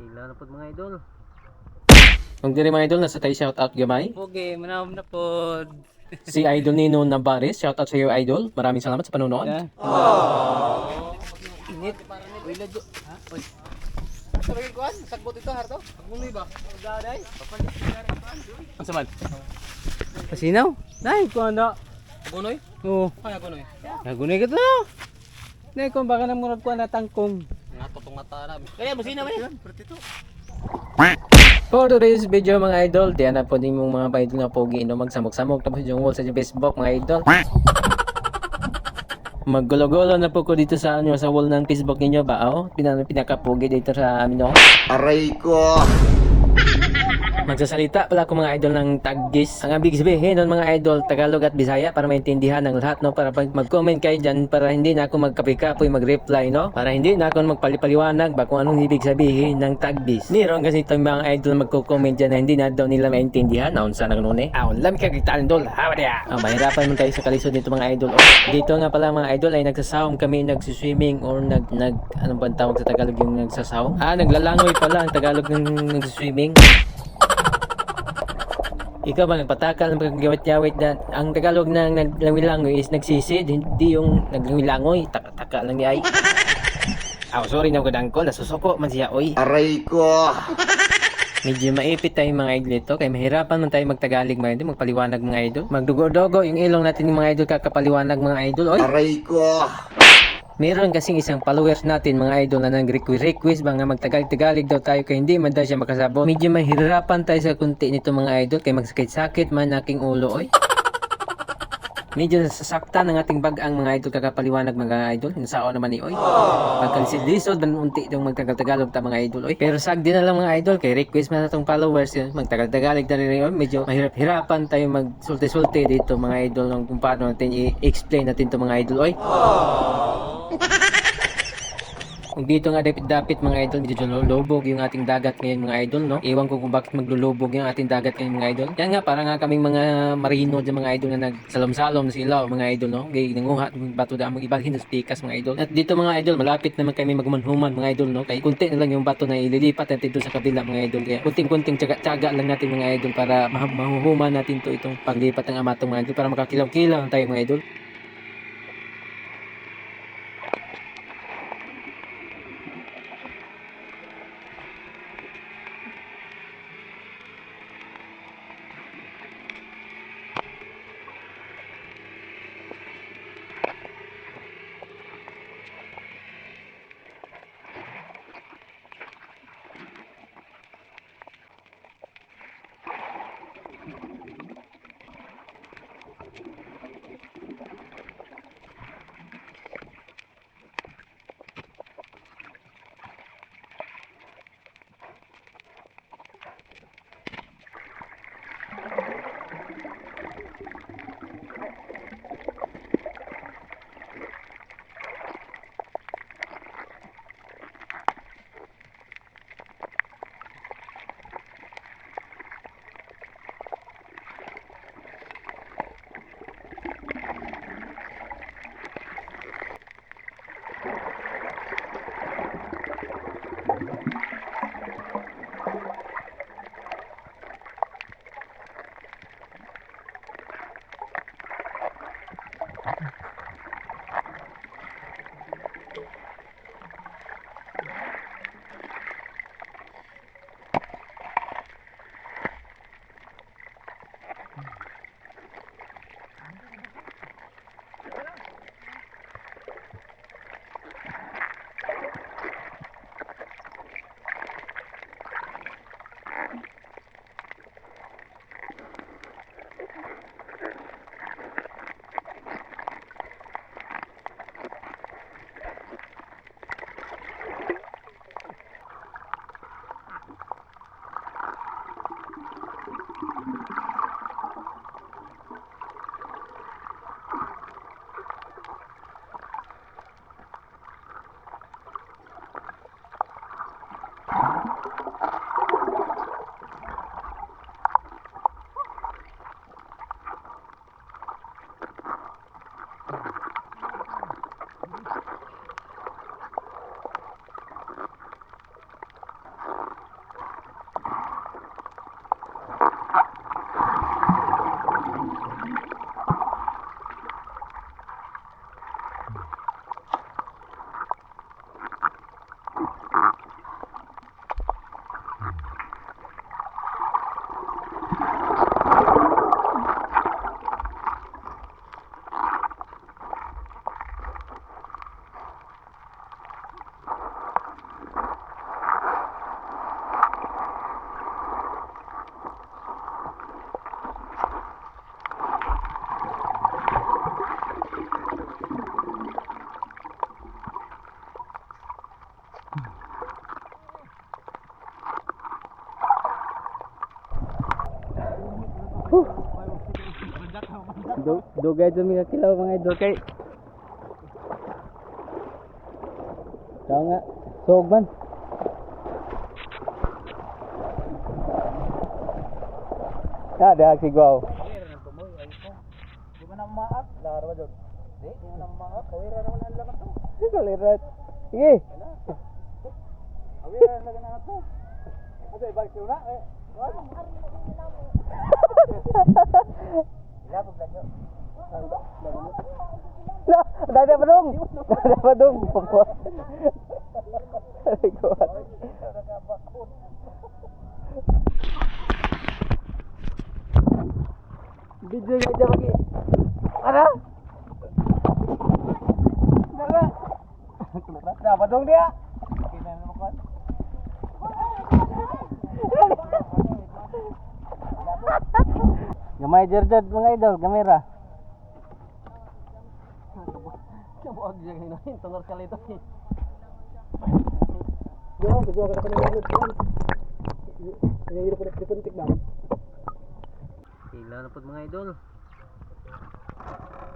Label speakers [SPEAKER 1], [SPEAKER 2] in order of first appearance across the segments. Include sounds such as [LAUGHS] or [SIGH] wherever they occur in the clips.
[SPEAKER 1] Sila na po mga idol.
[SPEAKER 2] Kung diri mga idol, nasa tayo shoutout gamay.
[SPEAKER 1] Okay, manawag na po.
[SPEAKER 2] Si Idol Nino Navarez, shoutout sa iyo Idol. Maraming salamat sa panonood.
[SPEAKER 1] Init. Uy, ladyo. Ha? Uy. Sa bagay kuhan, sagbot ito, harto. Pagmunoy ba? Pagdaday.
[SPEAKER 2] Ang saman.
[SPEAKER 1] Pasinaw? Dahil ko na.
[SPEAKER 2] Gunoy?
[SPEAKER 1] Oo.
[SPEAKER 2] Kaya gunoy.
[SPEAKER 1] Nagunay ka to. Dahil kung baka nang murag ko na tangkong.
[SPEAKER 2] Nga na.
[SPEAKER 1] Kaya, masinaw ba yan?
[SPEAKER 2] For today's video mga idol, diyan na po din mong mga idol na pogi no magsamok-samok tapos yung wall sa yung Facebook mga idol. Maggulo-gulo na po ko dito sa ano sa wall ng Facebook ninyo ba? Oh, pinaka pinakapogi dito sa amin no.
[SPEAKER 3] Aray ko!
[SPEAKER 2] Magsasalita pala ako mga idol ng taggis. Ang ibig sabihin nun mga idol, Tagalog at Bisaya para maintindihan ng lahat no. Para pag mag-comment kayo dyan para hindi na ako magkapikapoy mag-reply no. Para hindi na ako magpalipaliwanag ba kung anong ibig sabihin ng tagbis. Meron kasi itong mga idol magko-comment dyan na hindi na daw nila maintindihan. Naon sa nagnune. Aw, lam ka kitaan dol. Hawa dia. Ah, mahirapan man tayo sa kalisod dito mga idol. Oh, dito nga pala mga idol ay nagsasawom kami nagsiswimming or nag nag ano ba tawag sa Tagalog yung nagsasawom? Ah, naglalangoy pala ang Tagalog ng nagsiswimming. Ikaw ba nagpatakal ng pagkagawit-yawit na ang Tagalog na naglangoy is nagsisid, hindi yung naglangoy, taka-taka lang ni ay. Aw, sorry na ko ko, nasusuko man siya, oy.
[SPEAKER 3] Aray ko! [LAUGHS]
[SPEAKER 2] Medyo maipit tayo mga idol ito, kaya mahirapan man tayo magtagalig mga idol, magpaliwanag mga idol. Magdugo-dogo yung ilong natin ng mga idol, kakapaliwanag mga idol, oy.
[SPEAKER 3] Aray ko!
[SPEAKER 2] Meron kasing isang followers natin mga idol na nag-request ba nga magtagal-tagalig daw tayo kaya hindi man daw siya makasabot. Medyo mahirapan tayo sa kunti nito mga idol kaya magsakit-sakit man aking ulo oy. Medyo nasasaktan ng ating bag-ang mga idol kakapaliwanag mga idol. Nasao naman ni oy. Pagkalisod-lisod man unti itong magtagal-tagalog ta mga idol oy. Pero sag din na lang mga idol kay request man natong followers yun. Magtagal-tagalig na rin oy. Medyo mahirap-hirapan tayo magsulti-sulti dito mga idol ng kung paano natin i-explain natin to mga idol oy. [LAUGHS] Kung dito nga dapit-dapit mga idol, medyo lulubog yung ating dagat ngayon mga idol, no? Iwan ko kung bakit maglulubog yung ating dagat ngayon mga idol. Yan nga, para nga kaming mga marino dyan mga idol na nagsalom-salom sa ilaw mga idol, no? Gay, nanguha, bato da, mag ibalhin sa pikas mga idol. At dito mga idol, malapit naman kami magmanhuman mga idol, no? Kaya kunti na lang yung bato na ililipat natin doon sa kabila mga idol. Kaya kunting-kunting tsaga-tsaga lang natin mga idol para ma- mahuhuman natin to itong paglipat ng amatong mga idol para makakilaw-kilaw tayo mga idol. Thank you.
[SPEAKER 4] Dug dugay dumi ka kilaw mga idol kay. Daw nga sog man. Ah, dahag sigwaw.
[SPEAKER 1] Di ba na maak? Laro ba doon? Di, di mo na maak. Kawira naman ang lakas to.
[SPEAKER 4] Kalirat. Sige.
[SPEAKER 1] Kawira na na to. Ate, balik ko na. Eh, [LAUGHS]
[SPEAKER 4] La, dada pa dong. Dada pa dong. Ay, God. Video nga dyan lagi. Ano? Dala.
[SPEAKER 1] Dapat dong dia. Kina naman ko.
[SPEAKER 4] Gamay jerjad mga idol, kamera.
[SPEAKER 1] Kabuag siya ngayon. Tungar ka lito.
[SPEAKER 4] Yo, kedua kata penyanyi kan. Ini hidup udah dikuntik bang. Ila na po mga idol.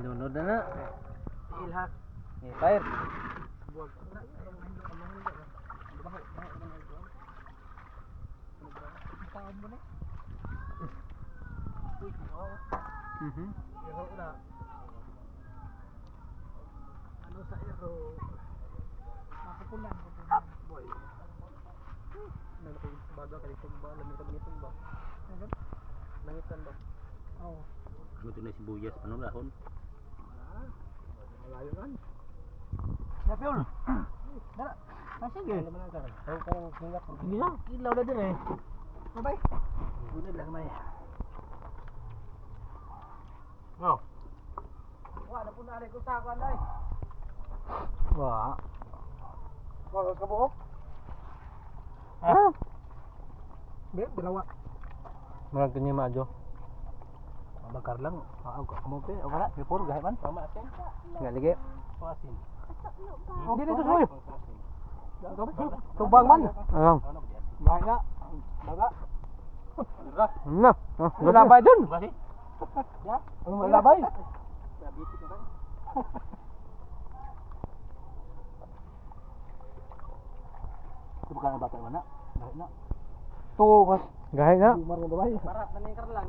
[SPEAKER 4] Ilunod na na.
[SPEAKER 1] Ilha.
[SPEAKER 4] Eh, fire. Mhm.
[SPEAKER 1] Ano sa ero? Mapupulan ko po. Boy. Nang ko baga kali sa ba lamig kami nito ba? Ano? Nangitan ba? Oo.
[SPEAKER 5] Ano ito na sibuyas? Ano lahon?
[SPEAKER 1] Malayo kan. Yapil. Dara. Ah, sige. Ano man ang karon? Ako kang hingat. Hindi na. Ilaw na din eh. Babay. Gunod lang may. Oh. Wala na po na rin ko sa ako anday.
[SPEAKER 4] Wah.
[SPEAKER 1] Wala ka buhok?
[SPEAKER 4] Ah.
[SPEAKER 1] Be, dalawa.
[SPEAKER 4] Murag kanya maajo.
[SPEAKER 1] Bakar lang. Ah, ako kamo pe. O kana, report gahay man. Tama asin.
[SPEAKER 4] Nga lagi.
[SPEAKER 1] Pasin. Hindi dito soy. Tubang man.
[SPEAKER 4] Ayong.
[SPEAKER 1] Bahay na. Baga.
[SPEAKER 4] Na. Oh, labay dun.
[SPEAKER 1] Basi. Ya, ano may labay? Ito ba ka bata na? Bahay na. To, mas
[SPEAKER 4] Gahay na.
[SPEAKER 1] Umar mo babay. Marat na ning karlan.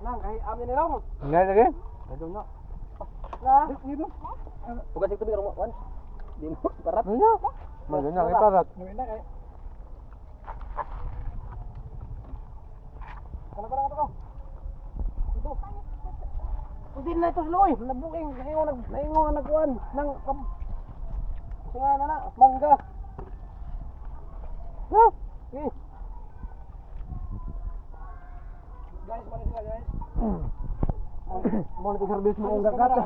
[SPEAKER 1] Nang kay amin ni raw.
[SPEAKER 4] Nga lagi.
[SPEAKER 1] Dado na. Na, dito. Tugas ito bigaro mo, wan. Di mo parat.
[SPEAKER 4] Ano? Maganda na iparat.
[SPEAKER 1] Ngayon na kay. Kana kana ko. Ito. Hindi na ito sloy. Nabuking naingon nag naingon na nagkuan nang kam. Singa na na mangga. Ha? Eh. Guys, mali sila guys. Mau nanti service mo enggak kata.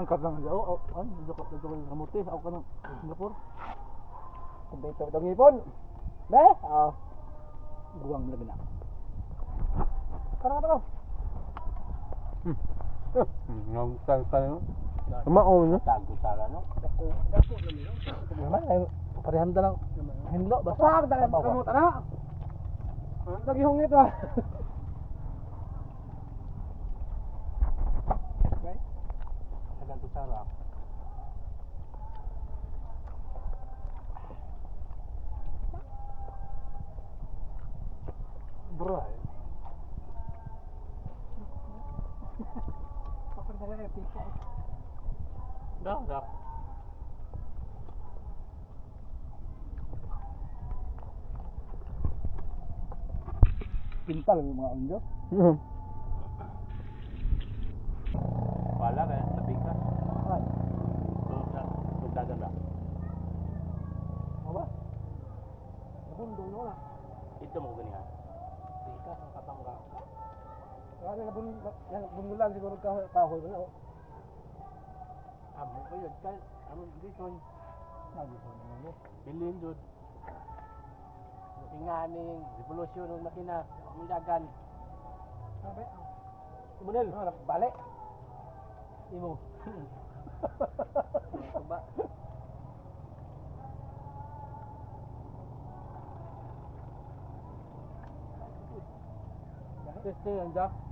[SPEAKER 1] Angkat lang aja. Oh, oh, an, dito ko dito ko kamuti ako kanang Singapore. Kumpleto daw ngipon. Be? Ah. Buwang lagi na. Kana to?
[SPEAKER 4] Ngong sang sang. Kumao no.
[SPEAKER 5] Tago tara no?
[SPEAKER 1] Dako, dako naman ay parehan lang. Hinlo basta ka kamu tana. Lagi hong ito.
[SPEAKER 5] Tagal to tara.
[SPEAKER 1] Dah epic.
[SPEAKER 5] Dah, dah.
[SPEAKER 1] Pintal yung mga undo.
[SPEAKER 5] Wala kaya labing ka.
[SPEAKER 1] Ay,
[SPEAKER 5] Tugdagan ba?
[SPEAKER 1] apa? Nabundo no na.
[SPEAKER 5] Ito mo gani ha.
[SPEAKER 1] Tika ang katangga. Kasi nabun yan bundulan siguro ka kahoy ba no? Amo ko yun kay amo dito. Lagi ko naman mo.
[SPEAKER 5] Bilin jud.
[SPEAKER 1] Inganing revolusyon ng makina, mundagan. Sabi, Imunel, oh, balik. [LAUGHS] Imo. Ba? Testing, anda.